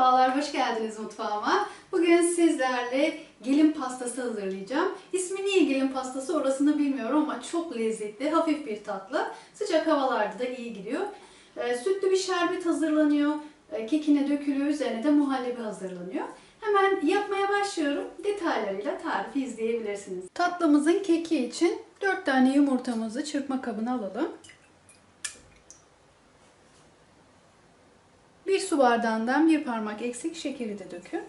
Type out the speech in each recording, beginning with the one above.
Merhabalar, hoş geldiniz mutfağıma. Bugün sizlerle gelin pastası hazırlayacağım. İsmi niye gelin pastası orasını bilmiyorum ama çok lezzetli, hafif bir tatlı. Sıcak havalarda da iyi gidiyor. Ee, sütlü bir şerbet hazırlanıyor. Ee, kekine dökülüyor, üzerine de muhallebi hazırlanıyor. Hemen yapmaya başlıyorum. Detaylarıyla tarifi izleyebilirsiniz. Tatlımızın keki için 4 tane yumurtamızı çırpma kabına alalım. Bir su bardağından bir parmak eksik şekeri de dökün.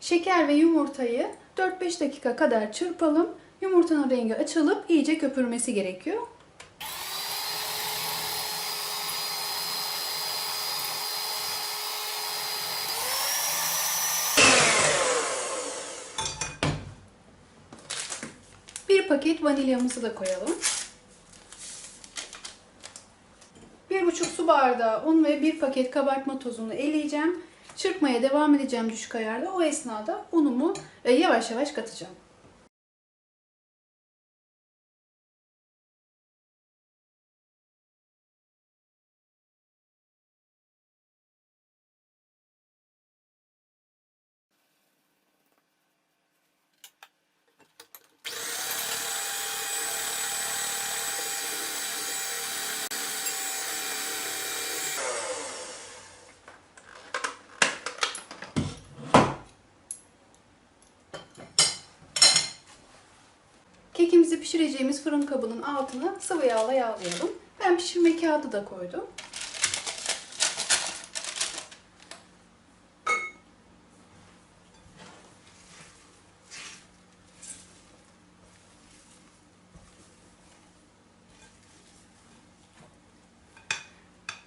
Şeker ve yumurtayı 4-5 dakika kadar çırpalım. Yumurtanın rengi açılıp iyice köpürmesi gerekiyor. Bir paket vanilyamızı da koyalım. Bir buçuk su bardağı un ve bir paket kabartma tozunu eleyeceğim. Çırpmaya devam edeceğim düşük ayarda. O esnada unumu e, yavaş yavaş katacağım. Kekimizi pişireceğimiz fırın kabının altına sıvı yağla yağlayalım. Ben pişirme kağıdı da koydum.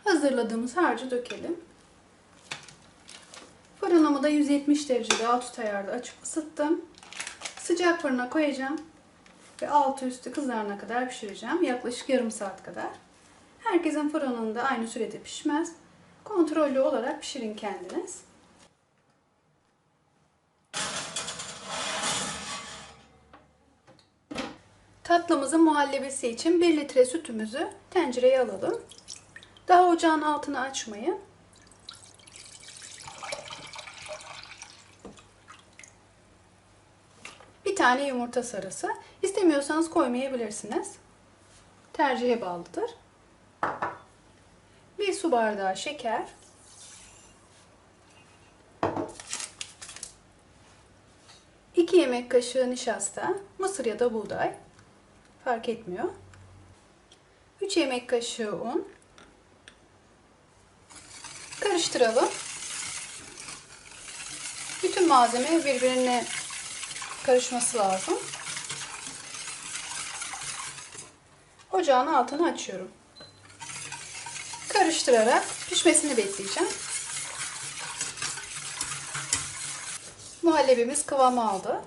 Hazırladığımız harcı dökelim. Fırınımı da 170 derecede alt üst ayarda açıp ısıttım. Sıcak fırına koyacağım ve altı üstü kızarana kadar pişireceğim. Yaklaşık yarım saat kadar. Herkesin fırınında aynı sürede pişmez. Kontrollü olarak pişirin kendiniz. Tatlımızın muhallebisi için 1 litre sütümüzü tencereye alalım. Daha ocağın altını açmayın. Bir tane yumurta sarısı. İstemiyorsanız koymayabilirsiniz. Tercihe bağlıdır. Bir su bardağı şeker. İki yemek kaşığı nişasta, mısır ya da buğday. Fark etmiyor. 3 yemek kaşığı un. Karıştıralım. Bütün malzeme birbirine karışması lazım. Ocağın altını açıyorum. Karıştırarak pişmesini bekleyeceğim. Muhallebimiz kıvam aldı.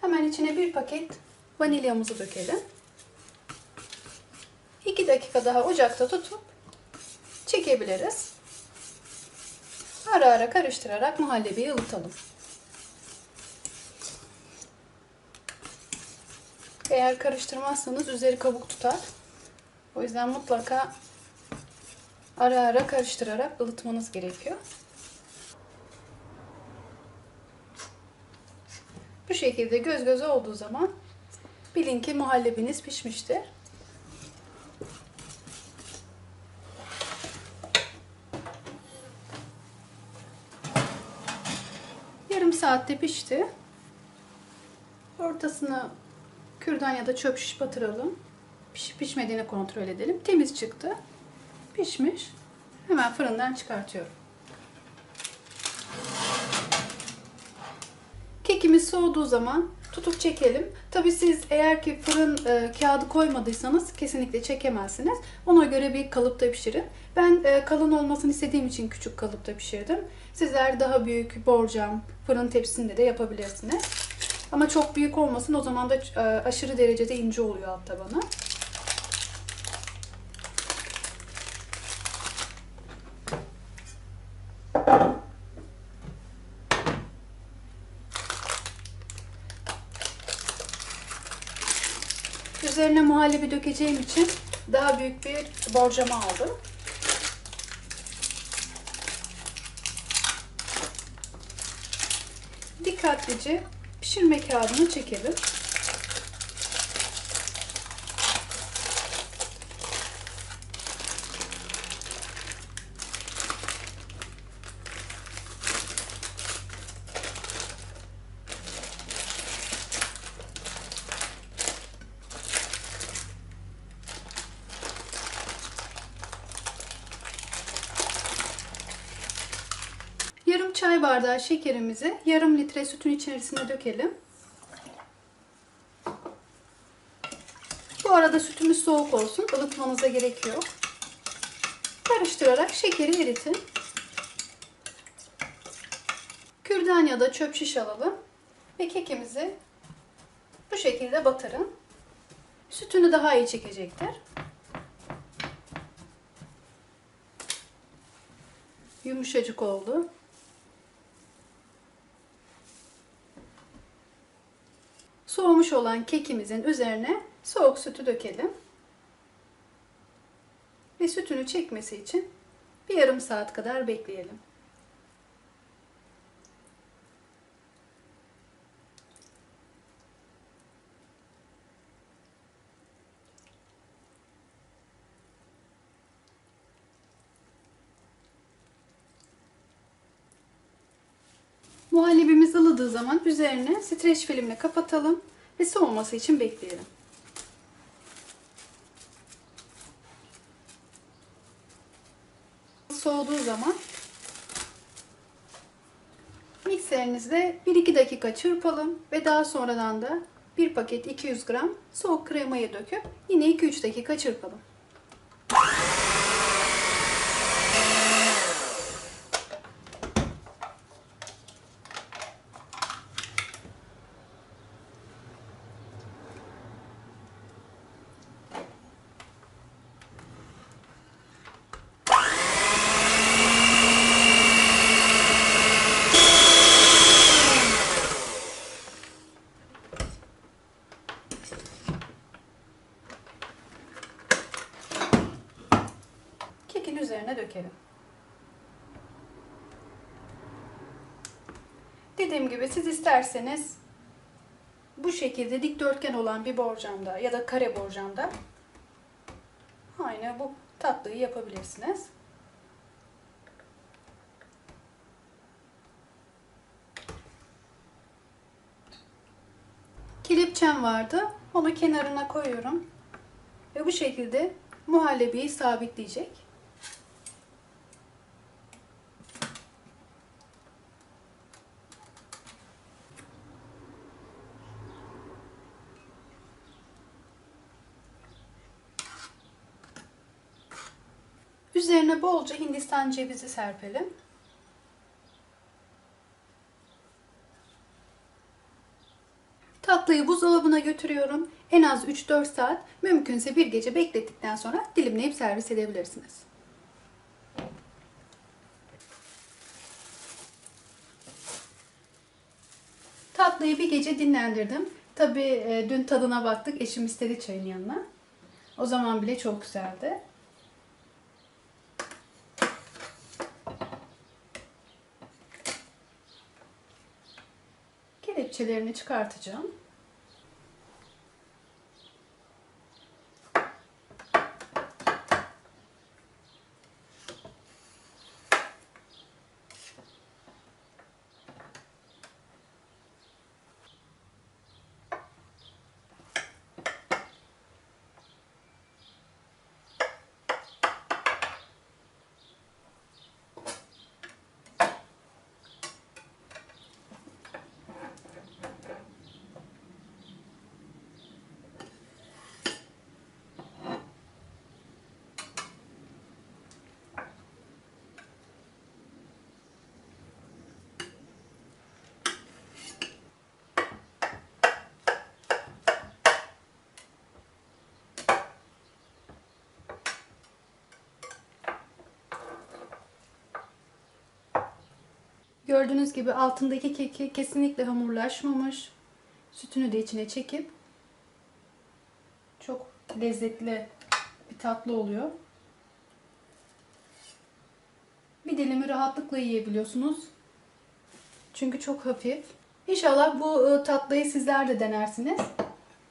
Hemen içine bir paket vanilyamızı dökelim. 2 dakika daha ocakta tutup çekebiliriz. Ara ara karıştırarak muhallebiyi ılıtalım. Eğer karıştırmazsanız üzeri kabuk tutar. O yüzden mutlaka ara ara karıştırarak ılıtmanız gerekiyor. Bu şekilde göz göze olduğu zaman bilin ki muhallebiniz pişmiştir. Yarım saatte pişti. Ortasına kürdan ya da çöp şiş batıralım. Pişip pişmediğini kontrol edelim. Temiz çıktı. Pişmiş. Hemen fırından çıkartıyorum. Kekimiz soğuduğu zaman tutup çekelim. Tabi siz eğer ki fırın e, kağıdı koymadıysanız kesinlikle çekemezsiniz. Ona göre bir kalıpta pişirin. Ben e, kalın olmasını istediğim için küçük kalıpta pişirdim. Sizler daha büyük borcam fırın tepsisinde de yapabilirsiniz. Ama çok büyük olmasın o zaman da e, aşırı derecede ince oluyor alt tabanı. Üzerine muhallebi dökeceğim için daha büyük bir borcama aldım. Dikkatlice pişirme kağıdını çekelim. Yarım bardağı şekerimizi yarım litre sütün içerisine dökelim. Bu arada sütümüz soğuk olsun. ılıtmanıza gerek yok. Karıştırarak şekeri eritin. Kürdan ya da çöp şiş alalım. Ve kekimizi bu şekilde batırın. Sütünü daha iyi çekecektir. Yumuşacık oldu. Soğumuş olan kekimizin üzerine soğuk sütü dökelim. Ve sütünü çekmesi için bir yarım saat kadar bekleyelim. Muhallebimiz ılıdığı zaman üzerine streç filmle kapatalım ve soğuması için bekleyelim. Soğuduğu zaman mikserinizde 1-2 dakika çırpalım ve daha sonradan da bir paket 200 gram soğuk kremayı döküp yine 2-3 dakika çırpalım. Kekin üzerine dökelim. Dediğim gibi siz isterseniz bu şekilde dikdörtgen olan bir borcamda ya da kare borcamda aynı bu tatlıyı yapabilirsiniz. Kelepçem vardı. Onu kenarına koyuyorum. Ve bu şekilde muhallebiyi sabitleyecek. Üzerine bolca hindistan cevizi serpelim. Tatlıyı buzdolabına götürüyorum. En az 3-4 saat, mümkünse bir gece beklettikten sonra dilimleyip servis edebilirsiniz. Tatlıyı bir gece dinlendirdim. Tabii e, dün tadına baktık. Eşim istedi çayın yanına. O zaman bile çok güzeldi. Kelepçelerini çıkartacağım. Gördüğünüz gibi altındaki keki kesinlikle hamurlaşmamış. Sütünü de içine çekip çok lezzetli bir tatlı oluyor. Bir dilimi rahatlıkla yiyebiliyorsunuz. Çünkü çok hafif. İnşallah bu e, tatlıyı sizler de denersiniz.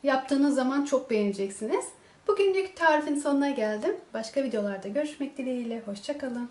Yaptığınız zaman çok beğeneceksiniz. Bugünlük tarifin sonuna geldim. Başka videolarda görüşmek dileğiyle. Hoşçakalın.